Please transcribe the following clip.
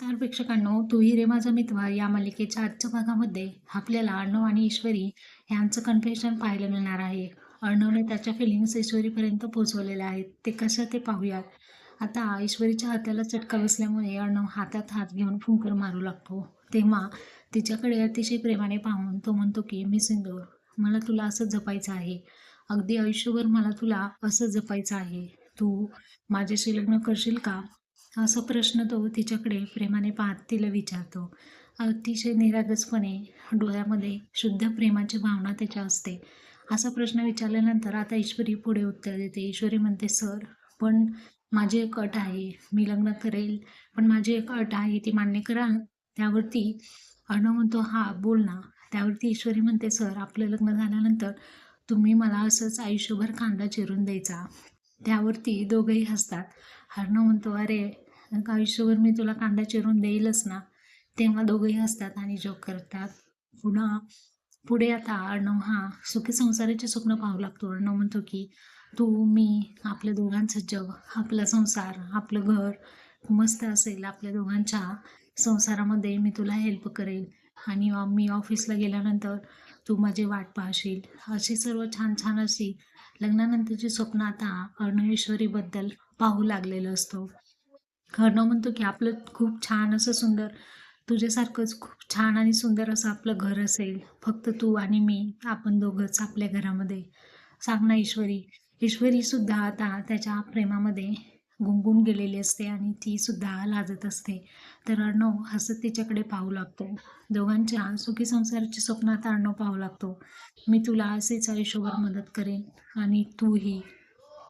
नमस्कार प्रेक्षकांनो तू रे माझा मित्र या मालिकेच्या आजच्या भागामध्ये आपल्याला अर्णव आणि ईश्वरी यांचं कन्फेशन पाहायला मिळणार आहे. अर्णवने त्याच्या फिलिंग्स ईश्वरीपर्यंत पोहोचवलेल्या आहेत. ते कसं ते पाहूयात. आता ईश्वरीच्या हाताला चटका बसल्यामुळे अर्णव हातात हात घेऊन फुंकर मारू लागतो. तेव्हा तिच्याकडे अतिशय प्रेमाने पाहून तो म्हणतो की मी सिंदूर मला तुला असं जपायचं आहे. अगदी आयुष्यभर मला तुला असं जपायचं आहे. तू माझ्याशी लग्न करशील का? असा प्रश्न तो तिच्याकडे प्रेमाने पाहत तिला विचारतो. अतिशय निरागसपणे डोळ्यामध्ये शुद्ध प्रेमाची भावना त्याच्या असते. असा प्रश्न विचारल्यानंतर आता ईश्वरी पुढे उत्तर देते. ईश्वरी म्हणते सर पण माझी एक अट आहे. मी लग्न करेल पण माझी एक अट आहे. ती मान्य करा. त्यावरती अर्णव म्हणतो हा बोल ना. त्यावरती ईश्वरी म्हणते सर आपलं लग्न झाल्यानंतर तुम्ही मला असंच आयुष्यभर कांदा चिरून द्यायचा. त्यावरती दोघंही हसतात. अर्णव म्हणतो अरे आयुष्यभर मी तुला कांदा चिरून देईलच ना? तेव्हा दोघंही असतात आणि जॉब करतात. पुन्हा पुढे आता अर्णव हा सुखी संसाराचे स्वप्न पाहू लागतो. अर्णव म्हणतो की तू मी आपल्या दोघांचं जग आपला संसार आपलं घर मस्त असेल. आपल्या दोघांच्या संसारामध्ये मी तुला हेल्प करेल. आणि मी ऑफिसला गेल्यानंतर तू माझी वाट पाहशील. अशी सर्व छान छान अशी लग्नानंतरची स्वप्न आता अर्णवेश्वरीबद्दल पाहू लागलेलं असतो. अर्णव म्हणतो की आपलं खूप छान असं सुंदर तुझ्यासारखंच खूप छान आणि सुंदर असं आपलं घर असेल. फक्त तू आणि मी आपण दोघंच आपल्या घरामध्ये. सांग ना ईश्वरी. ईश्वरीसुद्धा आता त्याच्या प्रेमामध्ये गुंगून गेलेली असते आणि ती सुद्धा लाजत असते. तर अर्णव हसत तिच्याकडे पाहू लागतो. दोघांच्या सुखी संसाराची स्वप्न आता अर्णव पाहू लागतो. मी तुला असेच आयुष्यभर मदत करेन आणि तूही.